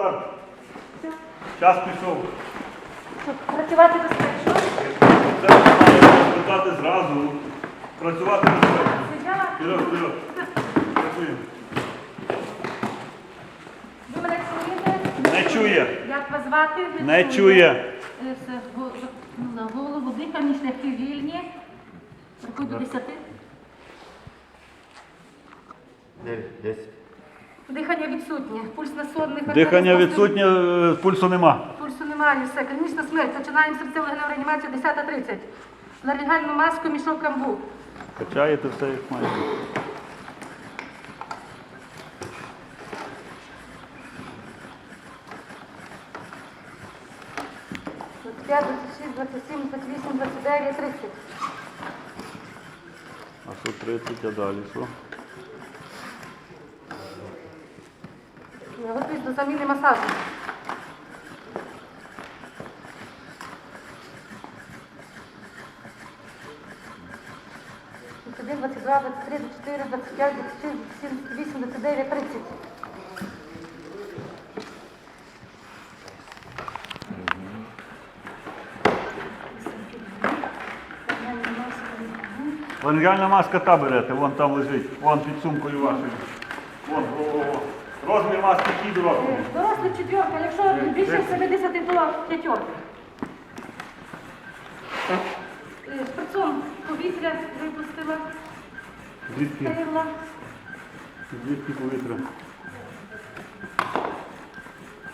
старт. Час пішов. Працювати безпечно. Це має розпитати зразу. Працювати безпечно. Вперед, вперед. Працюємо. Ви мене чуєте? Не чує. Як вас звати? Ви Не чуєте? чує. Е, все, го- ну, на голову дихання, шляхи вільні. Рахуй до 10. 9, 10. Дихання відсутнє. Пульс на сонних. Дихання відсутнє, е, пульсу нема. Пульсу немає, все. Клінічна смерть. Починаємо серцево-легеневу реанімацію 10.30. На легальну маску мішок камбу. Качаєте все як має п'ять, 26, 27, 28, 29, 30. А що 30, а далі що? Готуюсь до заміни масажу. Один, 22, 23, 24, 25, 26, 27, 28, 29, 30. Лангальна маска та берете, вон там лежить, вон під сумкою вашою. Розмір маски який дорослий. Дорослий четверка, якщо більше 70, то п'ятерка. Е, Шприцом повітря випустила, Звідки? Звідки повітря?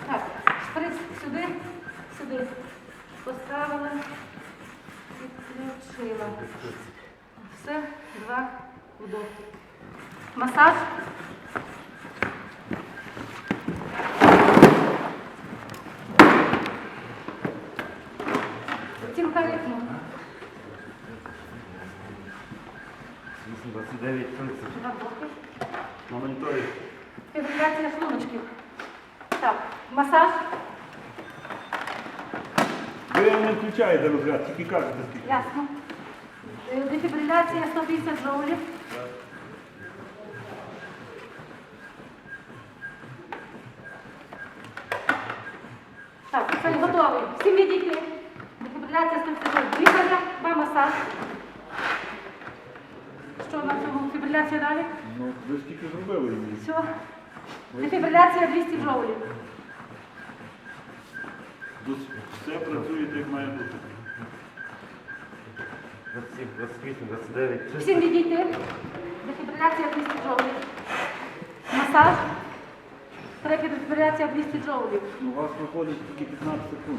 Так, шприц сюди, сюди. Поставила, відключила. Все, два вдохи. Масаж. Ритму. 8, 29, 30. Два вдохи. На моніторі. Фібриляція шлуночків. Так, масаж. Ви не включаєте розряд, тільки кажете скільки. Ясно. Е, Дефібриляція 150 джоулів. Так, все, готовий. Всім відійти. Дефібриляція 150 джоулів. Дихання, Що на цьому? Фібриляція далі? Ну, ви ж тільки зробили її. Все. Дефібриляція 200 джоулів. Все працює так, як має бути. 27, 28, 29, Всім відійти. Дефібриляція 200 джоулів. Масаж. Третя дефібриляція 200 джоулів. Ну, У вас виходить тільки 15 секунд.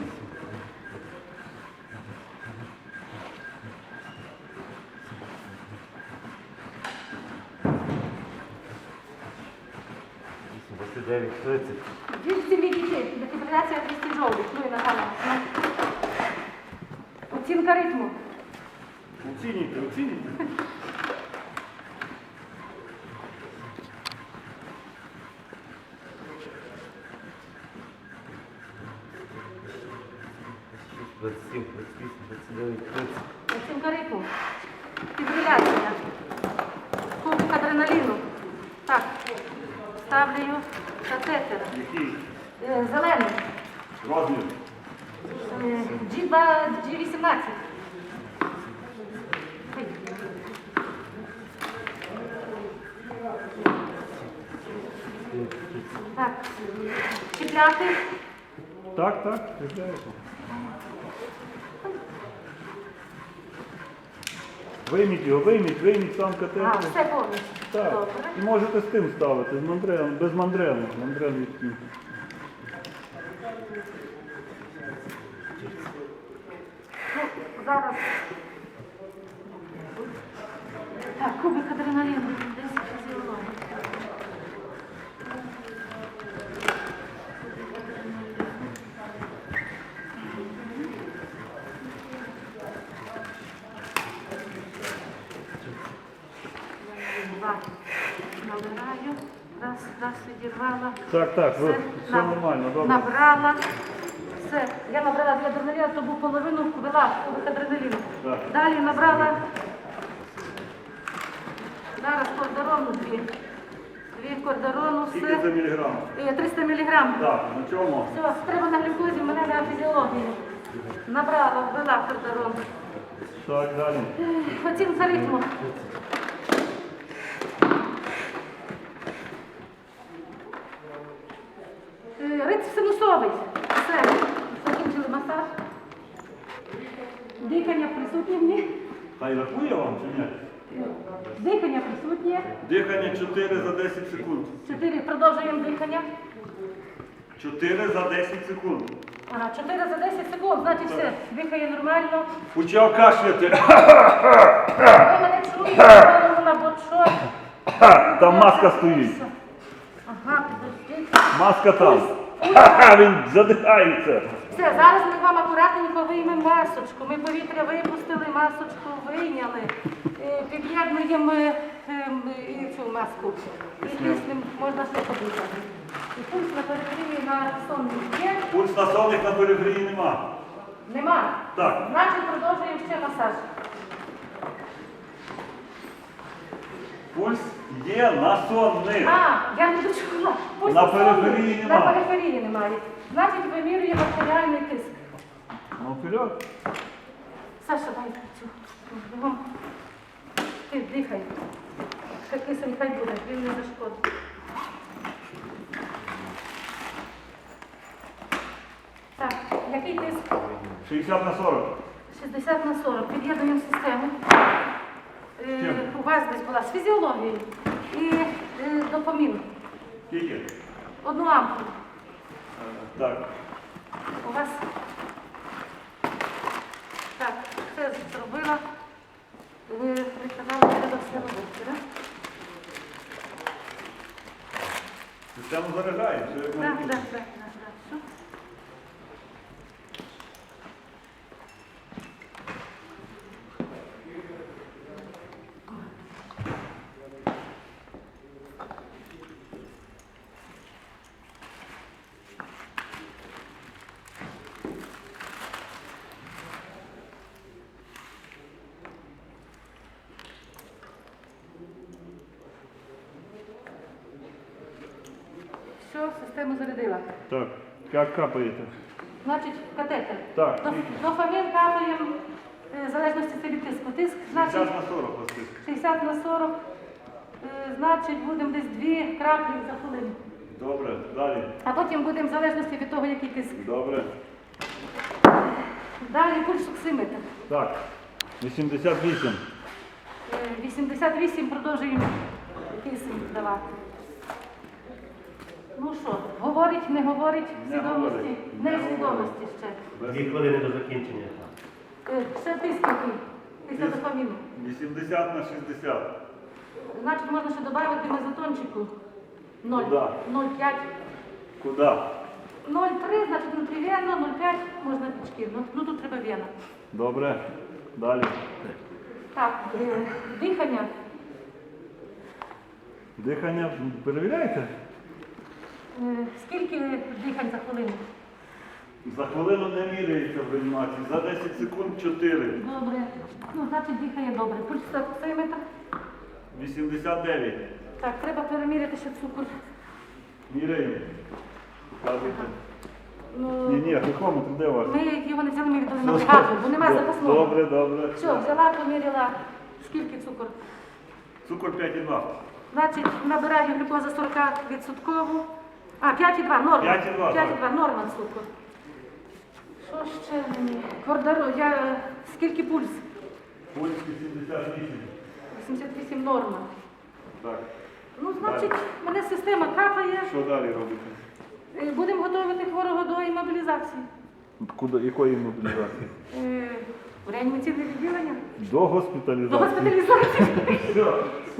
Вісім, 29, 30. Всім відійти. Дефібриляція 200 джоулів. Ну і нагадаю. Оцінка ритму. Оцінюйте, оцінюйте. Шість, 27, 28, 29, 30. Оцінка ритму. Фібриляція. Кубик адреналіну. Так. Ставлю катетер. Який Е, Зелений. розмір? Е, G2, G18. Так. Чіпляти. Так, так, чіпляєте. Вийміть його, вийміть, вийміть сам А, все повністю. Так. Добре. І можете з тим ставити, з мандреном, без мандрену. Мандрен відкинути. Ну, зараз. Раз, відірвала. Так, так, ви- Все, все наб- нормально, добре. Набрала. Все, я набрала для адреналіну, то був половину ввела кубик адреналіну. Так. Далі набрала. Зараз по здоров'ю дві. Дві кордарону Скільки за з міліграм? е, 300 мг. Так, на чому? Все, треба на глюкозі, мене на фізіології. Набрала, ввела кордарон. Так, далі. Оцінка ритму. Е, Ритм синусовий. Все. Закінчили масаж. Дихання присутнє них. Хай рахує вам чи ні? Дихання присутнє. Дихання 4 за 10 секунд. Чотири. Продовжуємо дихання. 4 за 10 секунд. Ага, 4 за 10 секунд, значить все. Дихає нормально. Почав кашляти. Ви мене чуєте, вона бочок. Там маска стоїть. Ага, підождіть. Маска там. Ха-ха, Він задихається. Все, зараз ми вам акуратненько виймемо масочку. Ми повітря випустили, масочку вийняли. Е, Під'єднуємо е, ем, і цю маску. І тиснемо, можна ще подихати. І пульс на периферії на сонний є. Пульс на сонних на периферії нема. Нема. Так. Значить, продовжуємо ще масаж. Пульс є на сонних. А, я не дочула. Пульс На сонний. периферії На периферії немає. Значить, вимірюємо артеріальний тиск. Ну, вперед. Саша, дай цю. Бігом. Ти дихай. Хай кисень хай буде, він не зашкодить. Так, який тиск? 60 на 40. 60 на 40. Під'єднуємо систему. Е, у вас десь була з фізіологією і е, допомін. Скільки? Одну ампулу. Е, Так. У вас. Так, все зробила. Ви казали, що треба все робити, так? Систему заряджає. Так, так, так, так, так. Що? Все, систему зарядила. Так. Як капаєте? Значить, катетер. Так, До, дофамін капаємо е, в залежності від тиску. Тиск, 60 на 40 вас тиск. 60 на 40, е, значить, будемо десь 2 краплі за хвилину. Добре, далі. А потім будемо в залежності від того, який тиск. Добре. Далі пульсоксиметр. Так. 88. Е, 88 продовжуємо кисень давати. Ну що, говорить, не говорить, Не свідомості? говорить, Не не свідомості ще. Дві хвилини до закінчення. Е, Ще який? Після Тиск. дофаміну. 80 на 60. Значить, можна ще додати мезотончику. 0. Куда? 0,5. Куди? 0,3, значить внутрівенно, 0,5 можна пічки. Ну, ну тут треба вена. Добре. Далі. Так, е, дихання. Дихання перевіряєте? Е, скільки дихань за хвилину? За хвилину не міряється в реанімації. За 10 секунд 4. Добре. Ну, значить, дихає добре. Пульсоксиметр. 89. Так, треба переміряти ще цукор. Міряємо. Показуйте. Ну, Ні, ні, глюкометр де у вас? ми його не взяли, ми віддали на багато, бо нема запасного. Добре, добре. Все, взяла, поміряла. Скільки цукор? Цукор 5,2. Значить, набираю глюкоза 40%. А, 5,2, норма. 5,2, 5,2, норма цукор. Що ще мені? Кордаро, я... Скільки пульс? Пульс 88. 88 норма. Так. Ну, значить, мене система капає. Що далі робите? Е, Будемо готувати хворого до імобілізації. Куди, якої мобілізації? Е, В реанімаційне відділення. До До госпіталізації. госпіталізації. Все.